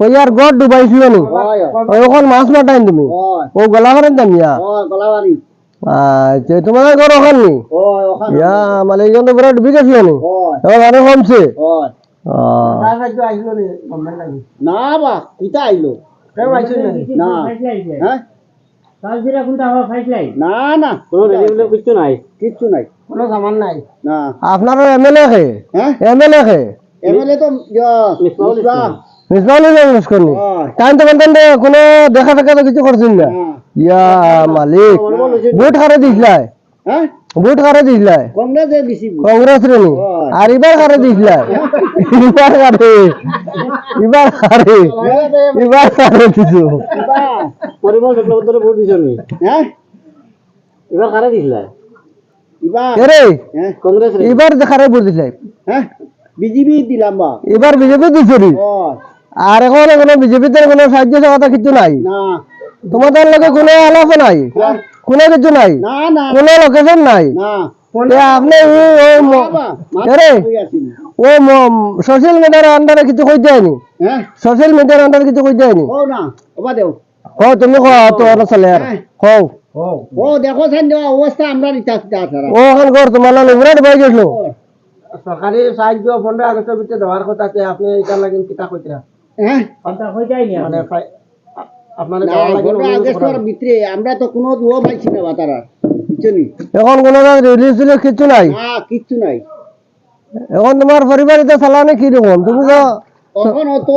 কইয়ার গড় ডুবাইছিল নি? ওখন মাছ মাটাইন তুমি? ও গলা করেন দামিয়া হয় আচ্ছা তোমাদের ঘর ওখান নি? হয় ওখানে ইয়া তো পুরো ডুবি গেছিল নি? হয়। আরও কমছে? না বা কিতা আইলো না? হ্যাঁ না না। কোনো রেডিমেড নাই। কিচ্ছু নাই। কোনো সামান নাই। না। আপনার এমএলএ খে হ্যাঁ? এমএলএ খে এমএলএ তো মিসবাউল ইসলাম মিসবাউল ইসলাম হয়। কারণ তো বলতেন কোনো দেখা টাকা তো কিছু করছেন না। হ্যাঁ। ইয়া মালিক। ভোট হারে দিছিলাই? হ্যাঁ? ভোট হারে দিছিলাই? কংগ্রেসে দিছি কংগ্রেস রে আর এবার হারে দিছিলাই? এবার হারে এবার হারে এবার হারে দিছো? পরিমল ভোট দিছ নি? হ্যাঁ? এবার কারে দিছিলা এবার হ্যাঁ দেখারে হ্যাঁ বিজেপি দিলাম এবার বিজেপি দিছো আর এখন কোনো বিজেপিতে কোনো সাহায্য সহায়তা কিছু নাই। তোমাদের লগে কোনো আলাপ নাই। হ্যাঁ। কোনো কিছু নাই। কোনো লোকেশন নাই। আপনি ও- সোশ্যাল মিডিয়ার আন্ডারে কিছু কই হ্যাঁ। সোশ্যাল মিডিয়ার আন্ডারে কিছু কই ও তুমি কো তো চলে আর। ও দেখো সাইন অবস্থা আমরা নিতা সিতা ও তোমার লাগে বিরাট বই গেছিল। সরকারি সাহায্য পনেরো আগস্টের ভিতরে দেওয়ার কথা কে আপনি এটার লাগে কিতা কইতরা? হ্যাঁ? মানে ফাই- আ- আপনার না। ভিতরে আমরা তো কোনো দুও পাইছি না বাতারা বুঝছ নি? এখন কোনো রিলিজ টিলিজ কিছু নাই। না নাই। এখন তোমার পরিবারিতে চালানে কি রকম তুমি তো তখন অত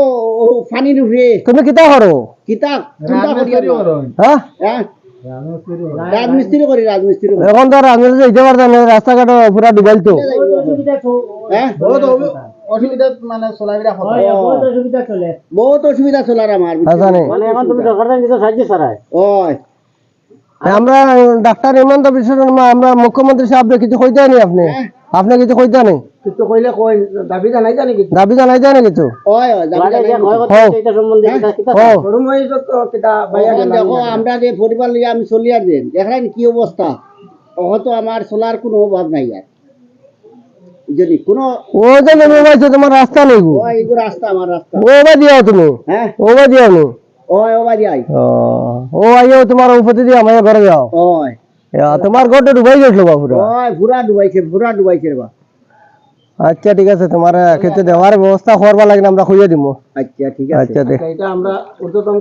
পানির উপরে তুমি কিতা করো? কিতাব চিন্তা করি। হ্যাঁ? হ্যাঁ? রাজমিস্ত্রি করি রাজমিস্ত্রি এখন তো রাজমিস্ত্রি যেতে পারতাম না রাস্তাঘাট পুরা ডুবাইল তো। হ্যাঁ? বহুত অসুবিধা মানে হয় বহুত অসুবিধা চলার আমার নে মানে আমরা ডাক্তার হিমন্ত বিশ্ব শর্মা আমরা মুখ্যমন্ত্রী সাহেব কিছু কইতে নি আপনি। আপনি কিছু কইতে নেই? কিছু কইলে কই দাবি জানাই জানি কিছু। দাবি জানাই যায় কিছু? ওই জানি জানি হও। হও। সরু মই তো কিতা গেলাম দেখো আমরা যে পরিবার লিয়ে আমি চলি আর দেন দেখলেন কি অবস্থা। হয়তো আমার চলার কোনো অভাব নাই আর। যদি কোনো ও যে নেমে পাইছে তোমার রাস্তা নেই গো। ওই এগুলো রাস্তা আমার রাস্তা। ও বা দিও তুমি? হ্যাঁ। ও বা দিও নি? ওই ও বাড়ি আই ও ও আইও তোমার উপরে দিয়ে ঘরে যাও। ওই। তোমার ঘরটা ডুবাই গেছিল বাবুরা ওই পুরা ডুবাইছে পুরা ডুবাইছে রে বা আচ্ছা ঠিক আছে তোমার খেতে দেওয়ার ব্যবস্থা করবা লাগে আমরা খুঁজে দিব আচ্ছা ঠিক আছে আচ্ছা দেখ এটা আমরা ঊর্ধ্বতম